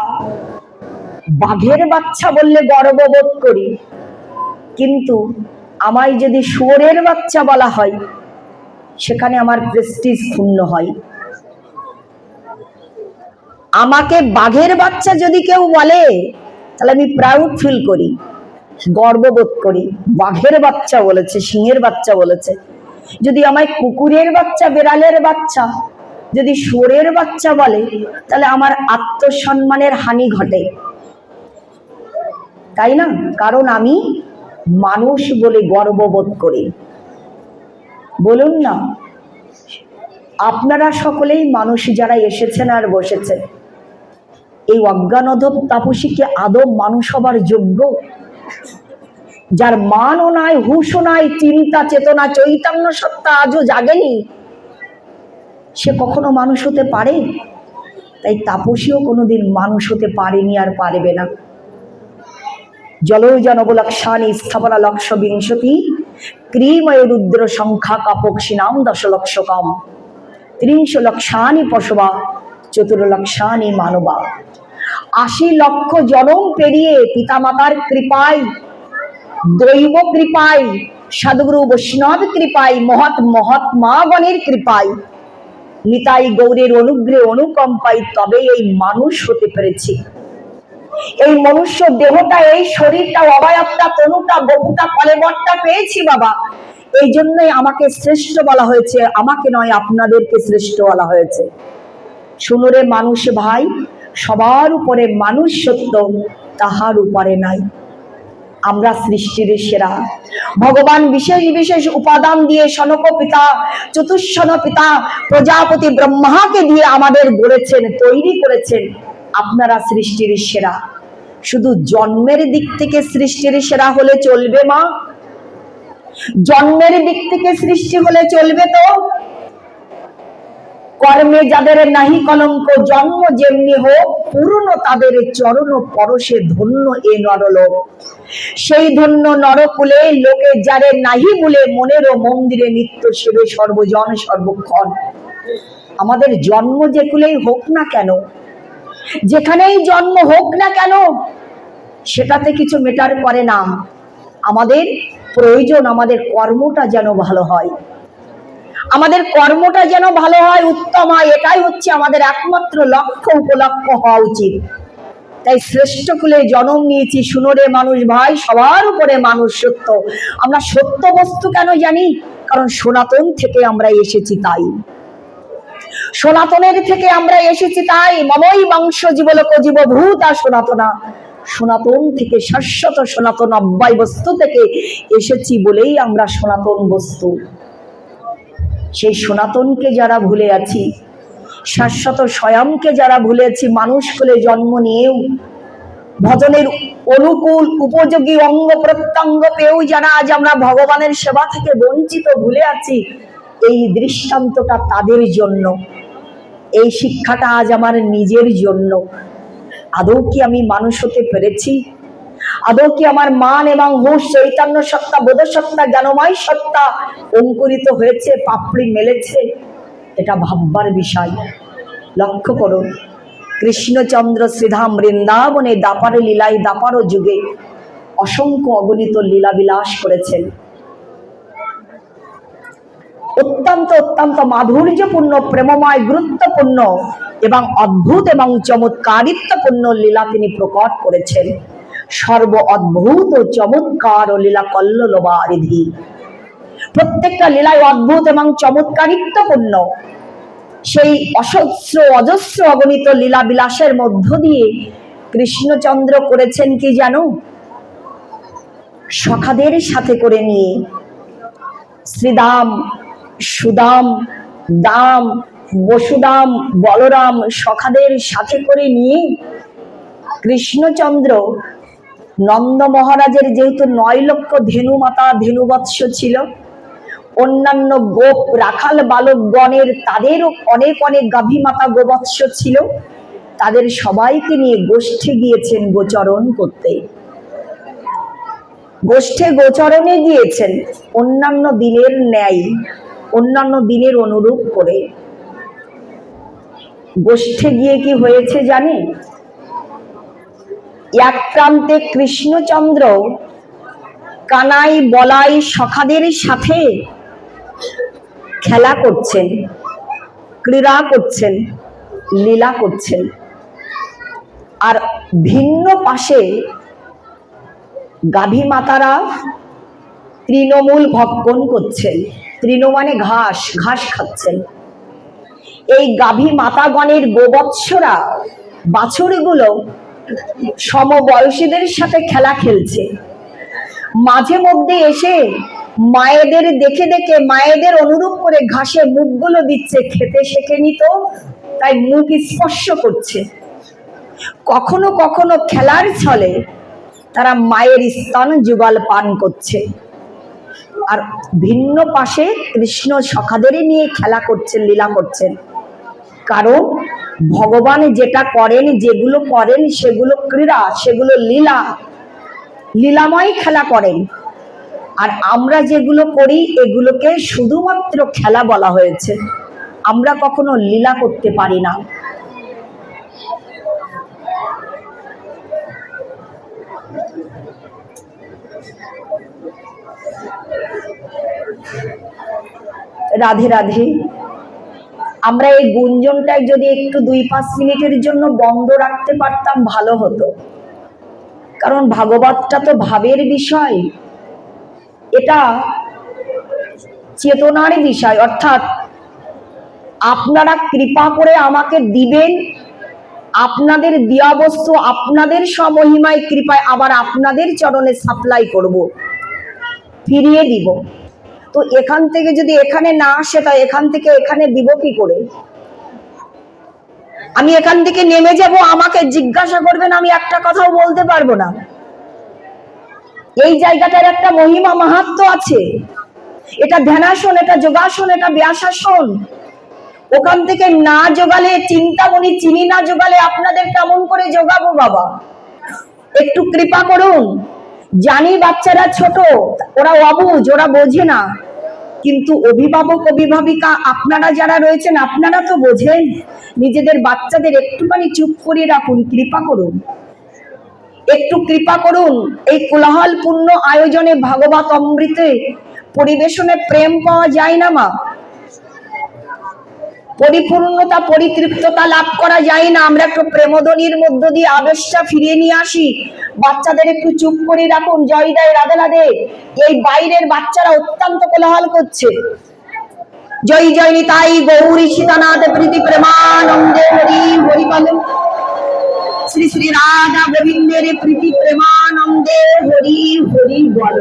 আমরা বাঘের বাচ্চা বললে গর্ববোধ করি। কিন্তু আমায় যদি শুয়োরের বাচ্চা বলা হয়, সেখানে আমার প্রেস্টিজ ক্ষুণ্ণ হয়। আমাকে বাঘের বাচ্চা যদি কেউ বলে, তাহলে আমি প্রাউড ফিল করি, গর্ববোধ করি। বাঘের বাচ্চা বলেছে, সিংহের বাচ্চা বলেছে। যদি আমায় কুকুরের বাচ্চা, বেড়ালের বাচ্চা যদি শুয়োরের বাচ্চা বলে, তাহলে আমার আত্মসম্মানের হানি ঘটে। তাই না? কারণ আমি মানুষ বলে গর্ববোধ করি। বলুন না, আপনারা সকলেই মানুষ যারা এসেছেন আর বসেছেন, এই অজ্ঞানধব তাপসী কি আদব মানুষ হবার যোগ্য? যার মানও নাই হুশও নাই, চিন্তা, চেতনা, চৈতন্য সত্তা আজও জাগেনি? সে কখনো মানুষ হতে পারে? তাই তাপসীও কোনোদিন মানুষ হতে পারেনি আর পারবে না। জলৌজনবলক্ষানি স্থাপনা লক্ষ বিংশতি, ক্রিময় রুদ্র সংখ্যা কাপক্ষিণাম দশলক্ষ কম ত্রিংশ লক্ষানি পশবা, চতুর্লক্ষানি মানবা। আশি লক্ষ জনম পেরিয়ে পিতামাতার কৃপায়, দৈব কৃপায়, সাধুগুরু বৈষ্ণব কৃপায় মহৎ মহাত্মাগণের কৃপায় নিতাই গৌরের অনুগ্রহে অনুকম্পায় তবে এই মানুষ হতে পেরেছি। এই মনুষ্য দেহটা, এই শরীরটা, অবয়বটা, তনুটা বপুটা কলেবরটা পেয়েছি বাবা। এই জন্যই আমাকে শ্রেষ্ঠ বলা হয়েছে, আমাকে নয়, আপনাদেরকে শ্রেষ্ঠ বলা হয়েছে। শুনুরে মানুষ ভাই, সবার উপরে মানুষ সত্য, তাহার উপরে নাই। আমরা সৃষ্টির সেরা। ভগবান বিশেষ বিশেষ উপাদান দিয়ে সনক পিতা চতুষ্সন পিতা, প্রজাপতি ব্রহ্মাকে দিয়ে আমাদের গড়েছেন, তৈরি করেছেন। আপনারা সৃষ্টির সেরা। শুধু জন্মের দিক থেকে সৃষ্টির সেরা হলে চলবে মা? জন্মের দিক থেকে সৃষ্টি হলে চলবে তো? কর্মে যাদের নাহি কলঙ্ক, জন্ম যেমনি হোক, পূর্ণ তাদের চরণ পরশে ধন্য এ নরলোক। সেই ধন্য নরকুলে লোকে যারে নাহি বলে মনেরও মন্দিরে নিত্য সেবে সর্বজন সর্বক্ষণ। আমাদের জন্ম যে কুলেই হোক না কেন, যেখানেই জন্ম হোক না কেন, সেটাতে কিছু মেটার করে না। আমাদের প্রয়োজন, আমাদের কর্মটা যেন ভালো হয়। আমাদের কর্মটা যেন ভালো হয়, উত্তম হয়, এটাই হচ্ছে আমাদের একমাত্র লক্ষ্য উপলক্ষ হওয়া উচিত। তাই শ্রেষ্ঠ কুলে জন্ম নিয়েছি শুনোরে মানুষ ভাই, সবার উপরে মানুষ সত্য। আমরা সত্য বস্তু কেন জানি? কারণ সনাতন থেকে আমরা এসেছি তাই। সনাতনের থেকে আমরা এসেছি তাই। মমই বংশ জীবলোক জীব ভূতা সনাতনা। সনাতন থেকে শাশ্বত সনাতন অব্যয় বস্তু থেকে এসেছি বলেই আমরা সনাতন বস্তু। সেই সনাতনকে যারা ভুলে আছি, শাশ্বত স্বয়ংকে যারা ভুলেছি মানুষ কুলে জন্ম নিয়েও, ভজনের অনুকূল উপযোগী অঙ্গ প্রত্যঙ্গ পেয়েও যারা আজ আমরা ভগবানের সেবা থেকে বঞ্চিত ভুলে আছি, এই দৃষ্টান্তটা তাদের জন্য, এই শিক্ষাটা আজ আমার নিজের জন্য। আদৌ কি আমি মানুষ হতে পেরেছি? আদৌ কি আমার মান এবং হুশ চৈতন্য সত্তা, বোধ সত্তা, জ্ঞানময় সত্তা অঙ্কুরিত হয়েছে, পাপড়ি মেলেছে? এটা ভাববার বিষয়। লক্ষ্য করুন কৃষ্ণচন্দ্র শ্রীধাম বৃন্দাবনে দাপারে লীলায় দাপারো যুগে অসংখ্য অগণিত লীলা বিলাস করেছেন। অত্যন্ত অত্যন্ত মাধুর্যপূর্ণ, প্রেমময়, গুরুত্বপূর্ণ এবং অদ্ভুত এবং চমৎকারিত্বপূর্ণ লীলা তিনি প্রকট করেছেন। সর্ব অদ্ভুত চমৎকার ও লীলা কল্লোলবারিধি। প্রত্যেকটা লীলায় অদ্ভুত এবং চমৎকারিত্বপূর্ণ। সেই অসহস্র অজস্র অগণিত লীলা বিলাসের মধ্য দিয়ে কৃষ্ণচন্দ্র করেছেন কি জানো? সখাদের সাথে করে নিয়ে শ্রীদাম, সুদাম, দাম, বসুদাম, বলরাম সখাদের সাথে করে নিয়ে কৃষ্ণচন্দ্র নন্দ মহারাজের যেহেতু নয় লক্ষ ধেনু মাতা ধেনুবৎস ছিল, অন্যান্য গোপ রাখাল বালকগণের তাদেরও অনেক অনেক গাভী মাতা গোবৎস ছিল, তাদের সবাইকে নিয়ে গোষ্ঠে গিয়েছেন গোচরণ করতে। গোষ্ঠে গোচরণে গিয়েছেন, অন্যান্য দিনের ন্যায়, অন্যান্য দিনের অনুরূপ করে। গোষ্ঠে গিয়ে কি হয়েছে জানে এক প্রান্তে কৃষ্ণচন্দ্র কানাই বলাই সখাদের সাথে খেলা করছেন ক্রীড়া করছেন লীলা করছেন আর ভিন্ন পাশে গাভী মাতারা তৃণমূল ভক্ষণ করছেন তৃণ মানে ঘাস ঘাস খাচ্ছেন এই গাভী মাতাগণের গোবৎসরা বাছুরগুলো সমবয়সীদের সাথে খেলা খেলছে। মাঝে মধ্যে এসে মায়েদের দেখে দেখে মায়েদের অনুরূপ করে ঘাসে মুখগুলো দিচ্ছে, খেতে শেখে নিত তাই মুখ স্পর্শ করছে। কখনো কখনো খেলার ছলে তারা মায়ের স্তন যুগল পান করছে। আর ভিন্ন পাশে কৃষ্ণ সখাদেরই নিয়ে খেলা করছেন, লীলা করছেন। কারণ ভগবান যেটা করেন, যেগুলো করেন, সেগুলো ক্রীড়া, সেগুলো লীলা। লীলাময় খেলা করেন। আর আমরা যেগুলো করি, এগুলোকে শুধুমাত্র খেলা বলা হয়েছে। আমরা কখনো লীলা করতে পারি না। রাধে রাধে। আমরা এই গুঞ্জনটাই যদি একটু দুই পাঁচ মিনিটের জন্য বন্ধ রাখতে পারতাম, ভালো হতো। কারণ ভাগবতটা তো ভাবের বিষয়। এটা চেতনার বিষয়। অর্থাৎ আপনারা কৃপা করে আমাকে দিবেন, আপনাদের দেওয়া বস্তু আপনাদের সমহিমায় কৃপায় আবার আপনাদের চরণে সাপ্লাই করব, ফিরিয়ে দিব। তো এখান থেকে যদি এখানে না আসে, তা এখান থেকে এখানে দিব কি করে? আমি এখান থেকে নেমে যাব, আমাকে জিজ্ঞাসা করবেন, আমি একটা কথাও বলতে পারব না। এই জায়গাটার একটা মহিমা মাহাত্ম আছে। এটা ধ্যানাসন, এটা যোগাসন, এটা ব্যাসাসন। ওখান থেকে না যোগালে, চিন্তামণি চিনি না যোগালে আপনাদের কেমন করে যোগাবো বাবা? একটু কৃপা করুন। জানি বাচ্চারা ছোট, ওরা অবুঝ ওরা বোঝে না। কিন্তু অভিভাবক, অভিভাবিকা, আপনারা যারা রয়েছেন, আপনারা তো বোঝেন। নিজেদের বাচ্চাদের একটুখানি চুপ করিয়ে রাখুন, কৃপা করুন। একটু কৃপা করুন। এই কোলাহলপূর্ণ আয়োজনে ভাগবত অমৃতে পরিবেশনে প্রেম পাওয়া যায় না, মা। পরিপূর্ণতা, পরিতৃপ্ততা লাভ করা যায় না। আমরা একটু প্রেমধ্বনির মধ্য দিয়ে আবেশটা ফিরিয়ে নিয়ে আসি। বাচ্চাদের একটু চুপ করে রাখুন। জয় দেয়, রাধে রাধে। এই বাইরের বাচ্চারা অত্যন্ত কোলাহল করছে। জয় জয়, নিতাই গৌরী সীতানাথ প্রীতি প্রেমানন্দে হরি হরি বলেন শ্রী শ্রী রাধা গোবিন্দের প্রীতি প্রেমানন্দে হরি হরি বল।